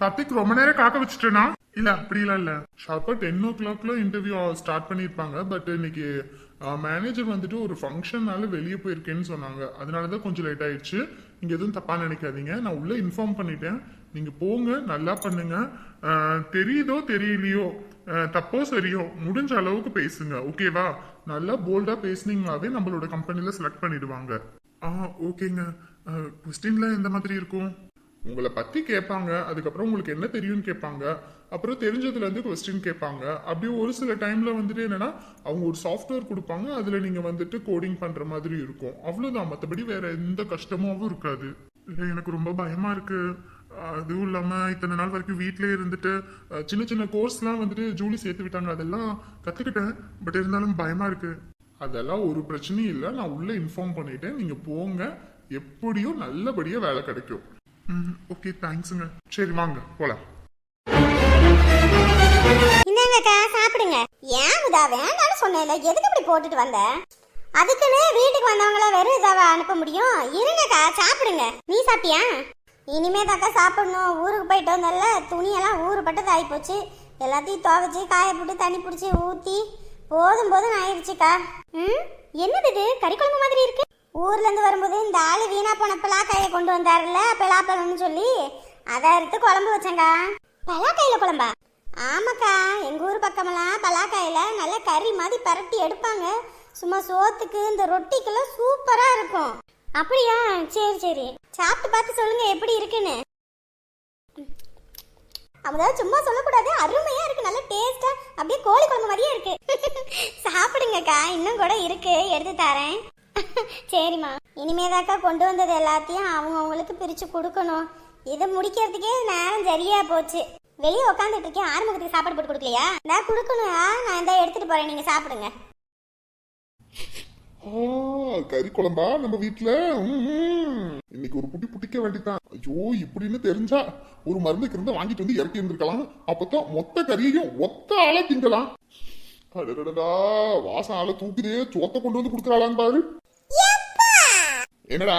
கார்த்திக் ரொம்ப நேரம் காக்க வச்சுட்டேனா? இல்ல அப்படிலாம் இல்ல. ஷார்ப்பா டென் ஓ கிளாக்ல இன்டர்வியூ ஸ்டார்ட் பண்ணிருப்பாங்க பட் இன்னைக்கு uh, மேனேஜர் வந்துட்டு ஒரு ஃபங்க்ஷன்னால வெளியே போயிருக்கேன்னு சொன்னாங்க. அதனாலதான் கொஞ்சம் லேட் ஆயிடுச்சு. நீங்க எதுவும் தப்பா நினைக்காதீங்க. நான் உள்ள இன்ஃபார்ம் பண்ணிட்டேன். நீங்க போங்க நல்லா பண்ணுங்க. Uh, தெரியுதோ தெரியலையோ uh, தப்போ சரியோ முடிஞ்ச அளவுக்கு பேசுங்க. ஓகேவா நல்லா போல்டா பேசுனீங்களாவே நம்மளோட கம்பெனில செலக்ட் பண்ணிடுவாங்க. ஆ ஓகேங்க கொஸ்டின்ல எந்த மாதிரி இருக்கும்? உங்களை பத்தி கேட்பாங்க அதுக்கப்புறம் உங்களுக்கு என்ன தெரியும்னு கேட்பாங்க அப்புறம் தெரிஞ்சதுல இருந்து கொஸ்டின் கேட்பாங்க. அப்படியே ஒரு சில டைம்ல வந்துட்டு என்னன்னா அவங்க ஒரு சாஃப்ட்வேர் கொடுப்பாங்க அதுல நீங்க வந்துட்டு கோடிங் பண்ற மாதிரி இருக்கும். அவ்வளவுதான். மற்றபடி வேற எந்த கஷ்டமாவும் இருக்காது. இல்லை எனக்கு ரொம்ப பயமா இருக்கு. அதுவும் இல்லாம இத்தனை நாள் வரைக்கும் வீட்லயே இருந்துட்டு சின்ன சின்ன கோர்ஸ்லாம் வந்துட்டு ஜூலி சேர்த்து விட்டாங்க. அதெல்லாம் கத்துக்கிட்டேன். பட் இருந்தாலும் பயமா இருக்கு. அதெல்லாம் ஒரு பிரச்சனையும் இல்லை. நான் உள்ள இன்ஃபார்ம் பண்ணிட்டேன். நீங்க போங்க. எப்படியும் நல்லபடியா வேலை கிடைக்கும். ம் ஓகே தேங்க்ஸுங்க சரி வாங்க போலாம். இந்தாங்கக்கா சாப்பிடுங்க. ஏன் இதா வேண்டாம்னு சொன்னேன்ல எதுக்கு இப்படி போட்டுட்டு வந்த? அதுக்குன்னு வீட்டுக்கு வந்தவங்கள வெறும் இதாவ அனுப்ப முடியும். இருங்கக்கா சாப்பிடுங்க. நீ சாப்பிட்டியா? இனிமே தாக்கா சாப்பிடணும். ஊருக்கு போயிட்டு வந்தால துணியெல்லாம் ஊறுபட்டது ஆகிப்போச்சு எல்லாத்தையும் துவைச்சி காய போட்டு தண்ணி பிடிச்சி ஊற்றி போதும் போதும் ஆயிடுச்சுக்கா. ம்? என்னது இது? கறி குழம்பு மாதிரி இருக்கு. ஊர்ல இருந்து வரும்போது இந்த ஆளு வீணா போன பலாக்காயை கொண்டு வந்தாருல்ல பலாப்பழம்னு சொல்லி. அதை அறுத்து குழம்பு வச்சேங்க்கா பலாக்காயில குழம்பா? ஆமாக்கா எங்க ஊர் பக்கமெல்லாம் பலாக்காயில நல்ல கறி மாதிரி பரட்டி எடுப்பாங்க. சும்மா சோத்துக்கு இந்த ரொட்டிக்கெல்லாம் சூப்பரா இருக்கும். அப்படியா? சரி சரி. சாப்பிட்டு பார்த்து சொல்லுங்க எப்படி இருக்குன்னு. அதாவது சும்மா சொல்லக்கூடாது. அருமையா இருக்கு நல்ல டேஸ்டா அப்படியே கோழி குழம்பு மாதிரியே இருக்கு. சாப்பிடுங்கக்கா இன்னும் கூட இருக்கு. எடுத்து தரேன். சரிம்மா. இனிமேதாக்கா கொண்டு வந்தது எல்லாத்தையும் அவங்க அவங்களுக்கு பிரிச்சு கொடுக்கணும். இதை முடிக்கிறதுக்கே நேரம் சரியா போச்சு. வெளியே உட்காந்துட்டு இருக்கேன். ஆறுமுகத்துக்கு சாப்பாடு போட்டு கொடுக்கலையா? நான் கொடுக்கணும் நான் இந்தா எடுத்துட்டு போறேன். நீங்க சாப்பிடுங்க. கறி குழம்பா நம்ம வீட்டுல இன்னைக்கு ஒரு புட்டி புட்டிக்க வேண்டிதான் ஐயோ இப்படின்னு தெரிஞ்சா ஒரு மருந்துக்கு இருந்து வாங்கிட்டு வந்து இறக்கி இருந்திருக்கலாம். அப்பதான் மொத்த கறியையும் ஒத்த ஆள திங்கலாம். வாசம் ஆள தூக்குதே. சோத்த கொண்டு வந்து கொடுக்குறாளான்னு பாரு. என்னடா?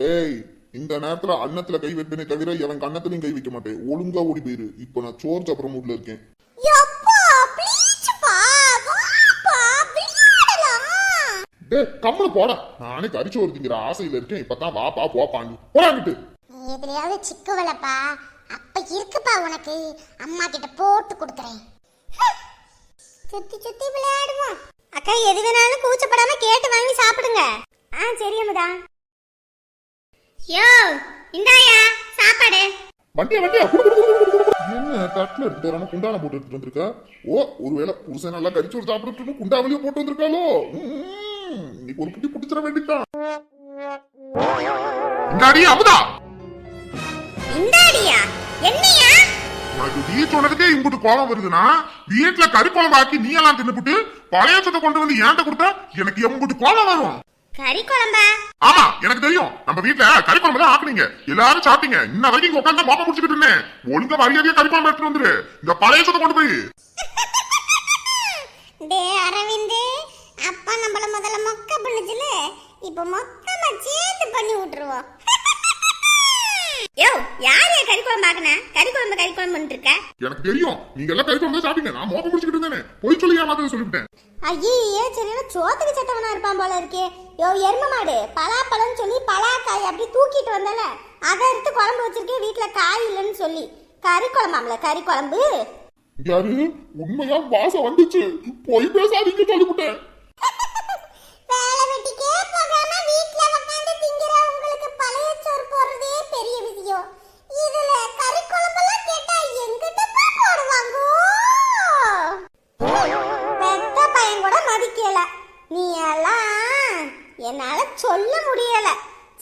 டேய் இந்த நேரத்துல அன்னத்துல கை வைப்பேனே தவிர எவன் கன்னத்துலயும் கை வைக்க மாட்டேன். ஒழுங்கா ஓடி போயிரு. இப்ப நான் சோறு சாப்பிட மூட்ல இருக்கேன். டேய் கம்மல போடா. நானே கறிச்சோறு திங்கிற ஆசையில இருக்கேன். இப்பதான் வாப்பா போப்பான்னு போடாங்கிட்டு எதுலயாவது சிக்குவலப்பா. அப்ப இருக்குப்பா உனக்கு. அம்மா கிட்ட போட்டு கொடுக்குறேன். சுத்தி சுத்தி விளையாடுவோம். அக்கா எது வேணாலும் கூச்சப்படாம கேட்டு வாங்கி சாப்பிடுங்க. ஆ சரி அமுதா. யோ இந்தாயா சாப்பாடு. வண்டியா வண்டியா. என்ன தட்டுல எடுத்துட்டு வராம குண்டான போட்டு எடுத்துட்டு வந்திருக்கா? ஓ ஒருவேளை புருஷன் நல்லா கறிச்சோறு சாப்பிட்டு குண்டாவிலையும் போட்டு வந்திருக்காளோ. இன்னைக்கு ஒரு புட்டி புட்டிச்சிட வேண்டியதான் இந்தாடி அமுதா. இந்தாடியா? என்னையா? உனக்கு நீ சொன்னதுக்கே இம்புட்டு கோபம் வருதுன்னா வீட்டுல கறி குழம்பு ஆக்கி நீ எல்லாம் தின்னுபிட்டு பழையச்சத்தை கொண்டு வந்து ஏன்ட்ட கொடுத்தா எனக்கு எம்புட்டு கோபம் வரும். கறி குழம்பா ஆமா எனக்கு தெரியும். நம்ம வீட்ல கறி குழம்பு தான் ஆக்குனீங்க. எல்லாரும் சாப்பிட்டீங்க. இன்ன வரைக்கும் உட்காந்து மோப்பம் முடிச்சுக்கிட்டு இருந்தேன். ஒழுங்கா மரியாதையா கறி குழம்பு எடுத்துட்டு வந்துரு. இந்த பழைய சொத்தை கொண்டு போய். டே அரவிந்த். அப்பா நம்மள முதல்ல மொக்க பண்ணுச்சுல. இப்போ மொத்தமா சேர்த்து பண்ணி விட்டுருவோம். யோ யார் கறி குழம்பு ஆக்குன? கறி குழம்பு கறி குழம்பு இருக்க எனக்கு தெரியும். நீங்க எல்லாம் கறி குழம்பு தான் சாப்பிட்டீங்க. நான் மோப்பம் முடிச்சுக்கிட்டு இருந்தேனே. போய் சொல்லி ஏமாத்தது சொல்லிவிட்டேன். ஐயே சரியான சோத்துக்கு சட்டவனா இருப்பான் போல இருக்கே. யோ எரும மாடு பலாப்பழம்னு சொல்லி பலாக்காய் அப்படி தூக்கிட்டு வந்தல. அதை எடுத்து குழம்பு வச்சிருக்கேன் வீட்டுல காய் இல்லைன்னு சொல்லி. கறி குழம்பாம்ல கறி குழம்பு? யாரு? உண்மையா வாசம் வந்துச்சு. போய் பேசாதீங்க சொல்லிவிட்டேன். ஐயோ இதுல கறி குழம்பெல்லாம் கேட்டா எங்கிட்டப்பா போடுவாங்க. பெத்த பையன் கூட மதிக்கல. நீ எல்லாம் என்னால சொல்ல முடியல.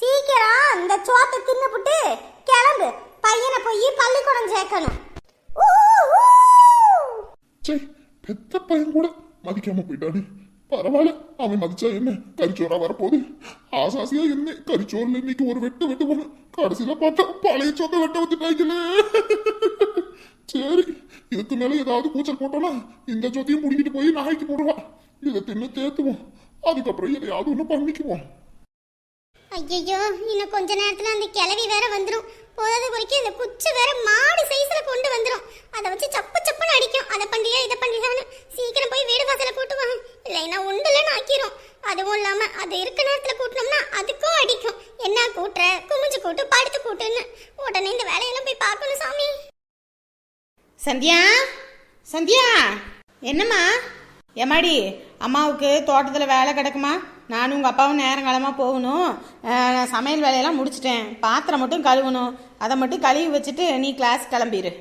சீக்கிரம் இந்த சோத்தை தின்னுபுட்டு கிளம்பு. பையனை போய் பள்ளிக்கூடம் சேர்க்கணும். பெத்த பையன் கூட மதிக்காம போயிட்டானே. பரவாயில்ல அவன் மதிச்சா என்ன? கறிச்சோரா வரப்போகுது. ஆசாசியா என்ன கறிச்சோறுல இன்னைக்கு ஒரு வெட்டு வெட்டு போன கடைசியில பார்த்தா பழைய சோத்தை வெட்ட வச்சுட்டாங்களே சரி இதுக்கு மேல ஏதாவது கூச்சல் போட்டோம்னா இந்த சொத்தையும் பிடிக்கிட்டு போய் நாய்க்கு போடுவா. இதை தின்னு தேத்துவோம். அதுக்கப்புறம் எதையாவது ஒண்ணு பண்ணிக்குவோம். ஐயோ இன்னும் கொஞ்ச நேரத்துல அந்த கிளவி வேற வந்துடும் போதாத குறைக்கு இந்த குச்சி வேற மாடு சைஸ்ல கொண்டு வந்துடும் அதை வச்சு சப்பு சப்புன்னு அடிக்கும். அதை பண்றியா இதை பண்றியான்னு சீக்கிரம் போய் வீடு வாசல கூட்டுவாங்க இல்லைன்னா உண்டுலன்னு ஆக்கிரும். அதுவும் இல்லாம அது இருக்க நேரத்துல கூட்டினோம்னா அதுக்கும் அடிக்கும். என்ன கூட்டுற? குமிஞ்சு கூட்டு படுத்து கூட்டுன்னு. உடனே இந்த வேலையெல்லாம் போய் பார்க்கணும் சாமி. சந்தியா? சந்தியா? என்னம்மா? எம்மாடி அம்மாவுக்கு தோட்டத்தில் வேலை கிடக்குமா? நானும் உங்கள் அப்பாவும் நேரங்காலமாக போகணும். நான் சமையல் வேலையெல்லாம் முடிச்சிட்டேன். பாத்திரம் மட்டும் கழுவணும். அதை மட்டும் கழுவி வச்சுட்டு நீ கிளாஸ் கிளம்பிடு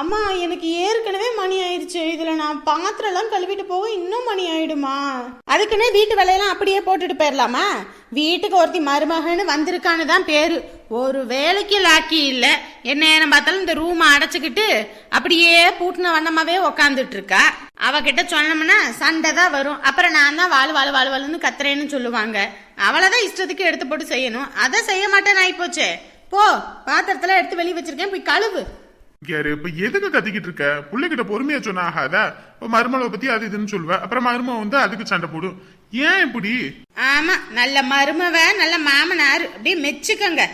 அம்மா எனக்கு ஏற்கனவே மணி ஆயிடுச்சு இதில் நான் பாத்திரம்லாம் கழுவிட்டு போக இன்னும் மணி ஆயிடுமா? அதுக்குன்னு வீட்டு வேலையெல்லாம் அப்படியே போட்டுட்டு போயிடலாமா வீட்டுக்கு ஒருத்தி மருமகன்னு வந்திருக்கான்னு தான் பேரு. ஒரு வேலைக்கு லாக்கி இல்லை. என்ன நேரம் பார்த்தாலும் இந்த ரூமை அடைச்சிக்கிட்டு அப்படியே பூட்டின வண்ணமாவே உக்காந்துட்டு இருக்கா அவகிட்ட சொன்னோம்னா சண்டை தான் வரும். அப்புறம் நான் தான் வாழ் வாழ் வாழ் வாழ்னு கத்துறேன்னு சொல்லுவாங்க. அவளைதான் இஷ்டத்துக்கு எடுத்து போட்டு செய்யணும். அதை செய்ய மாட்டேன் ஆயிப்போச்சே. போ பாத்திரத்தெல்லாம் எடுத்து வெளியே வச்சிருக்கேன். போய் கழுவு. யாரு இப்ப எதுக்கு கத்திக்கிட்டு இருக்க? பிள்ளைகிட்ட பொறுமையா சொன்னா ஆகாதா. இப்ப மருமகளை பத்தி அது இதுன்னு சொல்லுவ. அப்புறம் மருமக வந்து அதுக்கு சண்டை போடும். ஏன் இப்படி? ஆமா நல்ல மருமவ நல்ல மாமனார். அப்படியே மெச்சுக்கங்க.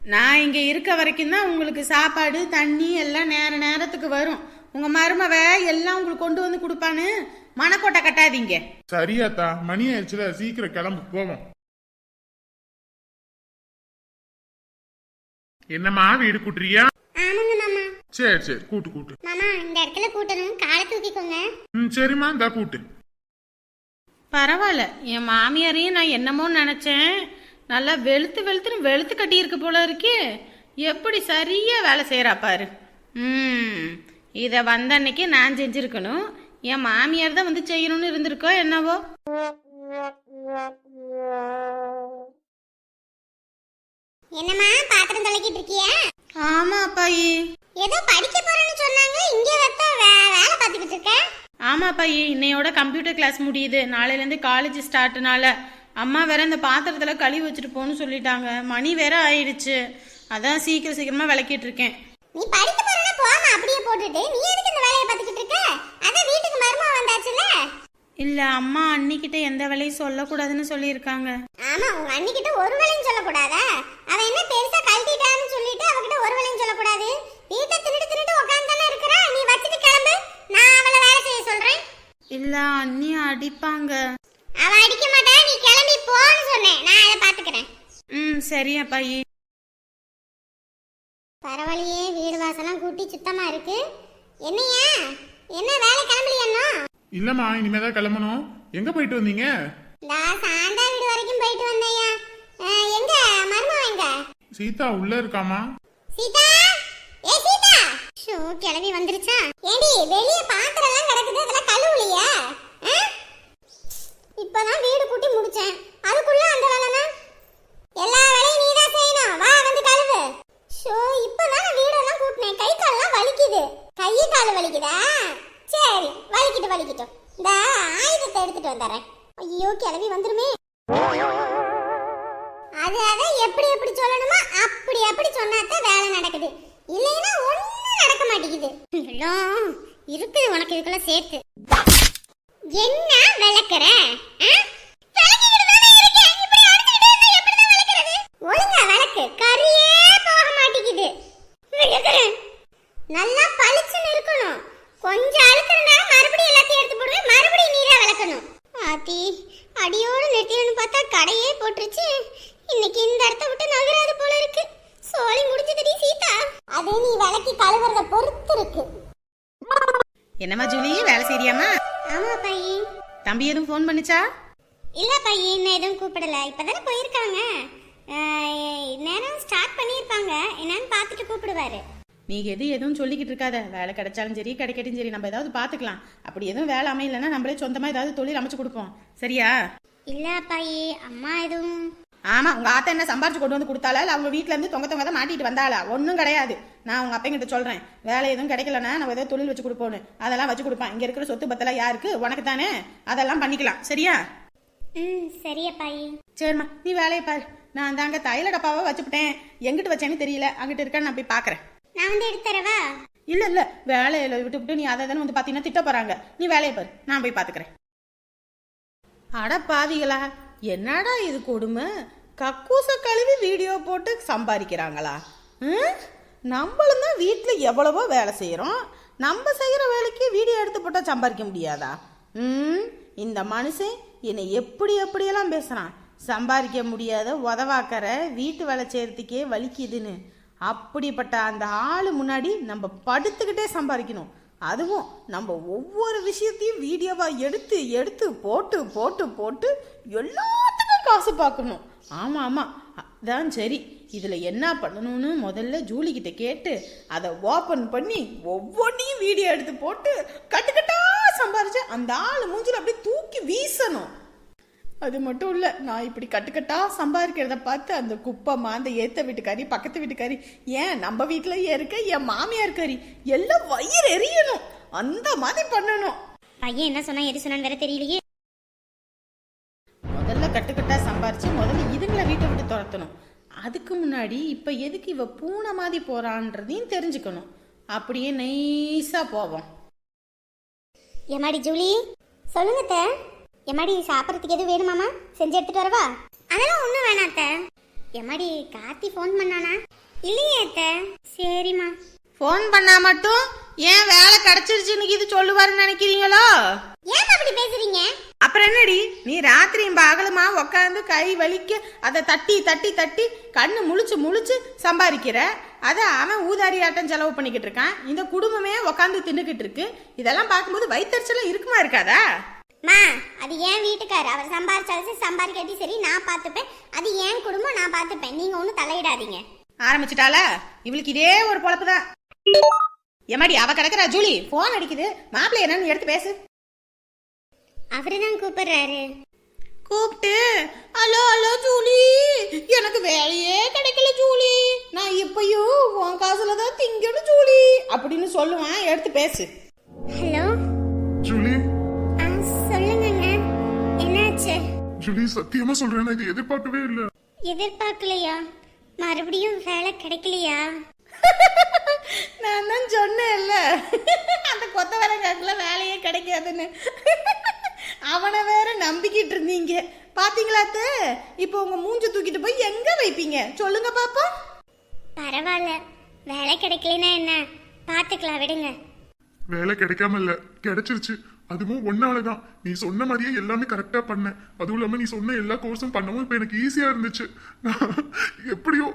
நான் இங்க இருக்க வரைக்கும் தான் உங்களுக்கு சாப்பாடு தண்ணி எல்லாம் நேர நேரத்துக்கு வரும். உங்க மருமவ எல்லாம் உங்களுக்கு கொண்டு வந்து கொடுப்பான்னு மனக்கோட்டை கட்டாதீங்க. சரியாத்தா மணி ஆயிடுச்சுல சீக்கிரம் கிளம்பு போவோம். என்னம்மா வீடு கூட்டுறியா? ஆமாங்க மாமா. சரி சரி கூட்டு கூட்டு. மாமா இந்த இடத்துல கூட்டணும். காலை தூக்கிக்கோங்க. ம் சரிம்மா இந்தா கூட்டு. பரவாயில்ல. என் மாமியாரையும் நான் என்னமோ நினைச்சேன். நல்லா வெளுத்து வெளுத்துன்னு வெளுத்து கட்டியிருக்கு போல இருக்கே. எப்படி சரியா வேலை செய்யறா பாரு. ம் இதை வந்த அன்னைக்கு நான் செஞ்சிருக்கணும். என் மாமியார் தான் வந்து செய்யணும்னு இருந்திருக்கோ என்னவோ? என்னம்மா பாத்திரம் தொலைக்கிட்டு இருக்கியா? ஆமா அப்பாயி. ஏதோ படிக்க போறேன்னு சொன்னாங்க இங்க வத்த வேலை பார்த்துக்கிட்டு இருக்க? ஆமா அப்பாயி. இன்னையோட கம்ப்யூட்டர் கிளாஸ் முடியுது. நாளையிலேருந்து காலேஜ் ஸ்டார்ட்னால அம்மா வேற இந்த பாத்திரத்துல கழுவி வச்சுட்டு போன்னு சொல்லிட்டாங்க. மணி வேற ஆயிடுச்சு. அதான் சீக்கிரம் சீக்கிரமா விளக்கிட்டு இருக்கேன். நீ படிக்க போறேன்னா போமா அப்படியே போட்டுட்டு. நீ எதுக்கு இந்த வேலையை பார்த்துக்கிட்டு இருக்க? அதான் வீட்டுக்கு மருமக வந்தாச்சுல இல்ல அம்மா அன்னிக்கிட்ட எந்த வேலையும் சொல்லக்கூடாதுன்னு சொல்லியிருக்காங்க. ஆமா உங்க அண்ணிக்கிட்ட ஒரு வேலையும் சொல்லக்கூடாதா? அவ என்ன பெருசா கழட்டிட்டான்னு சொல்லிட்டு அவகிட்ட ஒரு வேலையும் சொல்லக்கூடாது. வீட்டை தின்னுட்டு தின்னுட்டு உட்காந்து இருக்கிறா? நீ வச்சுட்டு கிளம்பு. நான் அவளை வேலை செய்ய சொல்றேன். இல்ல அண்ணி அடிப்பாங்க. அவ அடிக்க மாட்டா நீ கிளம்பி போன்னு சொன்னேன். நான் அதை பாத்துக்கிறேன் ம் சரி அப்பாயி பரவாயில்லையே வீடு வாசலாம் கூட்டி சுத்தமா இருக்கு. என்னையா? என்ன வேலை கிளம்பலையா இல்லம்மா இனிமேதான் கிளம்பணும். எங்க போயிட்டு வந்தீங்க? நான் சாந்தா வீடு வரைக்கும் போயிட்டு வந்தேயா எங்க? மருமக எங்க? சீதா உள்ள இருக்காமா சீதா? ஏ சீதா! ஷோ கிளம்பி வந்துருச்சா? ஏண்டி வெளிய பாத்திரம் எல்லாம் கிடக்குது அதெல்லாம் கழுவுலையா ஆ? இப்பதான் வீடு கூட்டி முடிச்சேன் அதுக்குள்ள அந்த வேலைனா எல்லா வேலையும் நீ தான் செய்யணும் வா வந்து கழுவு ஷோ இப்பதான் நான் வீடெல்லாம் கூட்டினேன் கை கால்லாம் வலிக்குது கை கால் வலிக்குதா சரி வலிக்கிட்டு வலிக்கிட்டோம் இந்த ஆயுதத்தை எடுத்துட்டு வந்துடுறேன் ஐயோ கிளம்பி வந்துருமே. அது அதான் எப்படி எப்படி சொல்லணுமோ அப்படி அப்படி சொன்னாத்தான் வேலை நடக்குது. இல்லைன்னா ஒண்ணும் நடக்க மாட்டேங்குது. இருக்குது உனக்கு இதுக்கெல்லாம் சேர்த்து. என்ன விளக்குற? ஆ? விளக்கிக்கிட்டு தானே இருக்கேன். இப்படி அடிச்சுக்கிட்டே இருந்தா எப்படிதான் விளக்குறது? ஒழுங்கா விளக்கு கரியே போக மாட்டேங்குது விளக்குறேன். நல்லா பளிச்சுன்னு இருக்கணும் கொஞ்சம் அழுக்கிறனா மறுபடியும் எல்லாத்தையும் எடுத்து போடுவேன் மறுபடியும் நீரா விளக்கணும் ஆத்தி அடியோடு நிறுத்திடணும் பார்த்தா கடையே போட்டுருச்சு இன்னைக்கு இந்த இடத்த விட்டு நகராது போல இருக்கு சோழி முடிஞ்சதுடி சீதா அது நீ விளக்கி கழுவுறத பொறுத்து இருக்கு என்னம்மா ஜூலி வேலை செய்யறியாமா ஆமா பையி தம்பி எதுவும் ஃபோன் பண்ணுச்சா? இல்ல பையி இன்னும் எதுவும் கூப்பிடல. இப்பதானே போயிருக்காங்க. நேரம் ஸ்டார்ட் பண்ணியிருப்பாங்க. என்னன்னு பார்த்துட்டு கூப்பிடுவாரு. நீ எது எதுவும் சொல்லிக்கிட்டு இருக்காத. வேலை கிடைச்சாலும் சரி கிடைக்கட்டும் சரி நம்ம ஏதாவது பார்த்துக்கலாம். அப்படி எதுவும் வேலை அமையலைன்னா நம்மளே சொந்தமாக ஏதாவது தொழில் அமைச்சு கொடுப்போம். சரியா? இல்ல அப்பாயி அம்மா எதுவும் ஆமா உங்க ஆத்தா என்ன சம்பாரிச்சு கொண்டு வந்து கொடுத்தாளா? இல்ல அவங்க வீட்ல இருந்து தொங்க தொங்க தான் மாட்டிட்டு வந்தாளா? ஒன்றும் கிடையாது. நான் உங்க அப்பங்கிட்ட சொல்றேன். வேலை எதுவும் கிடைக்கலன்னா நம்ம ஏதோ தொழில் வச்சு கொடுப்போன்னு அதெல்லாம் வச்சு கொடுப்பான். இங்க இருக்கிற சொத்து பத்தெல்லாம் யாருக்கு? உனக்கு தானே. அதெல்லாம் பண்ணிக்கலாம். சரியா? ம் சரி அப்பாயி. சரிம்மா நீ வேலையை பாரு. நான் தாங்க தைல டப்பாவை வச்சுப்பிட்டேன். எங்கிட்டு வச்சேன்னு தெரியல. அங்கிட்டு இருக்கான்னு நான் போய் பார்க்கறேன் நான் வந்து எடுத்து தரவா? இல்ல இல்ல. வேலையில விட்டு விட்டு நீ அதை தானே வந்து பாத்தீங்கன்னா திட்ட போறாங்க. நீ வேலையை பாரு. நான் போய் பாத்துக்கிறேன். அட பாவிகளா. என்னடா இது கொடுமை? கக்கூசை கழுவி வீடியோ போட்டு சம்பாதிக்கிறாங்களா? ம்? நம்மளும் தான் வீட்டில் எவ்வளவோ வேலை செய்கிறோம் நம்ம செய்கிற வேலைக்கு வீடியோ எடுத்து போட்டால் சம்பாதிக்க முடியாதா? ம் இந்த மனுஷன் என்னை எப்படி எப்படியெல்லாம் பேசுகிறான் சம்பாதிக்க முடியாத உதவாக்கற வீட்டு வேலை செய்கிறதுக்கே வலிக்குதுன்னு. அப்படிப்பட்ட அந்த ஆள் முன்னாடி நம்ம படுத்துக்கிட்டே சம்பாதிக்கணும். அதுவும் நம்ம ஒவ்வொரு விஷயத்தையும் வீடியோவாக எடுத்து எடுத்து போட்டு போட்டு போட்டு எல்லாத்துக்கும் காசு பார்க்கணும். ஆமாம் ஆமாம் அதான் சரி. இதில் என்ன பண்ணணும்னு முதல்ல ஜூலிக்கிட்ட கேட்டு அதை ஓப்பன் பண்ணி ஒவ்வொன்றையும் வீடியோ எடுத்து போட்டு கட்டுக்கட்டாக சம்பாரிச்சு அந்த ஆள் மூஞ்சில் அப்படியே தூக்கி வீசணும். அது மட்டும் இல்லை நான் இப்படி கட்டுக்கட்டா சம்பாதிக்கிறத பார்த்து அந்த குப்பம்மா அந்த ஏத்த வீட்டுக்காரி பக்கத்து வீட்டுக்காரி ஏன் நம்ம வீட்டில் இருக்க என் மாமியார் கறி எல்லாம் வயிறு எரியணும். அந்த மாதிரி பண்ணணும். பையன் என்ன சொன்னா எது சொன்னான்னு வேற தெரியலையே. முதல்ல கட்டுக்கட்டா சம்பாரிச்சு முதல்ல இதுங்களை வீட்டை விட்டு துரத்தணும். அதுக்கு முன்னாடி இப்போ எதுக்கு இவ பூனை மாதிரி போறான்றதையும் தெரிஞ்சுக்கணும். அப்படியே நைஸா போவோம். எம்மாடி ஜூலி சொல்லுங்க எம்மாடி சாப்பிட்றதுக்கு எதுவும் வேணுமாமா செஞ்சு எடுத்துட்டு வரவா? அதெல்லாம் ஒன்றும் வேணாம் அத்தை. எம்மாடி கார்த்தி ஃபோன் பண்ணானா? இல்லையே அத்தை. சரிம்மா. ஃபோன் பண்ணா மட்டும் ஏன் வேலை கிடைச்சிருச்சுன்னு இது சொல்லுவாருன்னு நினைக்கிறீங்களோ? ஏன் அப்படி பேசுறீங்க? அப்புறம் என்னடி? நீ ராத்திரியும் பகலுமா உக்காந்து கை வலிக்க அதை தட்டி தட்டி தட்டி கண்ணு முழிச்சு முழிச்சு சம்பாதிக்கிற? அதை அவன் ஊதாரி ஆட்டம் செலவு பண்ணிக்கிட்டு இருக்கான். இந்த குடும்பமே உக்காந்து தின்னுக்கிட்டு இருக்கு. இதெல்லாம் பார்க்கும்போது வயிற்றுச்சலாம் இருக்குமா இருக்காதா? மா அது ஏன் வீட்டுக்காரு. அவர் சம்பாரிச்சாலும் சரி சம்பாதிக்காட்டி சரி நான் பார்த்துப்பேன். அது ஏன் குடும்பம் நான் பார்த்துப்பேன். நீங்க ஒன்றும் தலையிடாதீங்க. ஆரம்பிச்சிட்டாளா இவளுக்கு இதே ஒரு பொழப்பு தான் எம்மாடி அவ கிடக்குறா ஜூலி ஃபோன் அடிக்குது. மாப்பிள்ளை என்னன்னு எடுத்து பேசு. அவரு தான் கூப்பிடுறாரு. கூப்பிட்டு ஹலோ ஹலோ ஜூலி. எனக்கு வேலையே கிடைக்கல ஜூலி. நான் இப்பயும் உன் காசுல தான் திங்கணும் ஜூலி. அப்படின்னு சொல்லுவான். எடுத்து பேசு. ஜூலி சத்தியமா சொல்றேன் நான் இது எதிர்பார்க்கவே இல்லை. எதிர்பார்க்கலையா? மறுபடியும் வேலை கிடைக்கலையா? நான் தான் சொன்னேன்ல. அந்த கொத்தவரங்காக்குல வேலையே கிடைக்காதுன்னு. அவனை வேற நம்பிக்கிட்டு இருந்தீங்க. பாத்தீங்களா அத்தை? இப்போ உங்க மூஞ்ச தூக்கிட்டு போய் எங்க வைப்பீங்க? சொல்லுங்க பாப்போம். பரவாயில்ல. வேலை கிடைக்கலனா என்ன? பார்த்துக்கலாம் விடுங்க. வேலை கிடைக்காம இல்ல. கிடைச்சிருச்சு. அதுவும் ஒன்னாலதான். நீ சொன்ன மாதிரியே எல்லாமே கரெக்டா பண்ணேன். அதுவும் இல்லாம நீ சொன்ன எல்லா கோர்ஸும் பண்ணவும் இப்ப எனக்கு ஈஸியா இருந்துச்சு. நான் எப்படியோ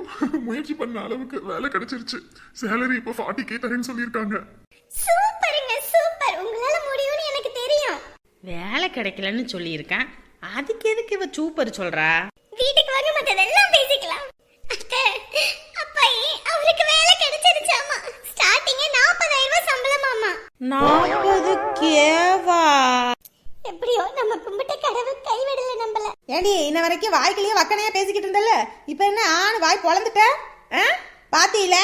முயற்சி பண்ண அளவுக்கு வேலை கிடைச்சிருச்சு. சேலரி இப்போ ஃபார்ட்டி கே தரேன்னு சொல்லியிருக்காங்க. சூப்பருங்க சூப்பர். உங்களால முடியும்னு எனக்கு தெரியும். வேலை கிடைக்கலன்னு சொல்லியிருக்கேன். அதுக்கு எதுக்கு இவ சூப்பர் சொல்றா? வீட்டுக்கு வாங்க மத்ததெல்லாம் பேசிக்கலாம். அத்தை அப்பாயி அவருக்கு வேலை கிடைச்சிருச்சாமா? ஸ்டார்டிங்கே நாற்பதாயிரம் ரூபாய் சம்பளமாமா நாற்பது கேவா எப்படியோ நம்ம கும்பிட்ட கடவுள் கைவிடல நம்மள. ஏடி இன்ன வரைக்கும் வாய்க்கிலேயே வக்கனையா பேசிக்கிட்டு இருந்தல்ல? இப்போ என்ன ஆண் வாய் பொழந்துட்ட? ஆ? பாத்தீல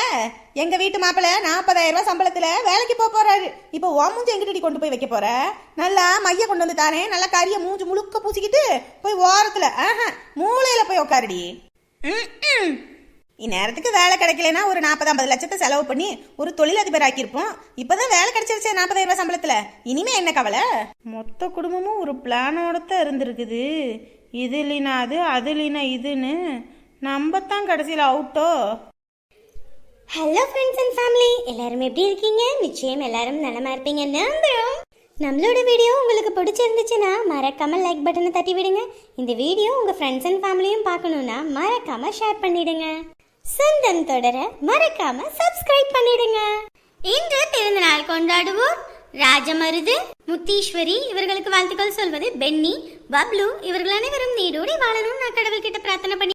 எங்க வீட்டு மாப்பிள்ள நாற்பதாயிரம் ரூபாய் சம்பளத்துல வேலைக்கு போக போறாரு. இப்போ ஓ மூஞ்சி எங்கிட்டடி கொண்டு போய் வைக்க போற? நல்லா மைய கொண்டு வந்து தாரேன். நல்லா கறிய மூஞ்சி முழுக்க பூசிக்கிட்டு போய் ஓரத்துல ஆஹா மூளையில போய் உட்காருடி ம். இந்நேரத்துக்கு வேலை கிடைக்கலனா ஒரு நாற்பது ஐம்பது லட்சத்தை செலவு பண்ணி ஒரு தொழிலதிபர் ஆக்கியிருப்போம் இப்பதான் வேலை கிடைச்சிருச்சே நாற்பதாயிரம் ரூபாய் சம்பளத்துல. இனிமே என்ன கவலை? மொத்த குடும்பமும் ஒரு பிளானோட தான் இருந்திருக்குது. இது இல்லைனா அது அது இல்லைனா இதுன்னு நம்ம தான் கடைசியில் அவுட்டோ ஹலோ ஃப்ரெண்ட்ஸ் அண்ட் ஃபேமிலி எல்லாரும் எப்படி இருக்கீங்க? நிச்சயம் எல்லாரும் நலமா இருப்பீங்க. நம்புறோம் நம்மளோட வீடியோ உங்களுக்கு பிடிச்சிருந்துச்சுன்னா மறக்காம லைக் பட்டனை தட்டி விடுங்க இந்த வீடியோ உங்க ஃப்ரெண்ட்ஸ் அண்ட் ஃபேமிலியும் பார்க்கணும்னா மறக்காம ஷேர் பண்ணிடுங்க. சொந்தம் தொடர மறக்காம சப்ஸ்கிரைப் பண்ணிடுங்க. இன்று பிறந்த நாள் கொண்டாடுவோர் ராஜமருது முத்தீஸ்வரி இவர்களுக்கு வாழ்த்துக்கள் சொல்வது பென்னி பப்ளு இவர்கள் அனைவரும் நீடோடி வாழணும் நான் கடவுள்கிட்ட பிரார்த்தனை பண்ணி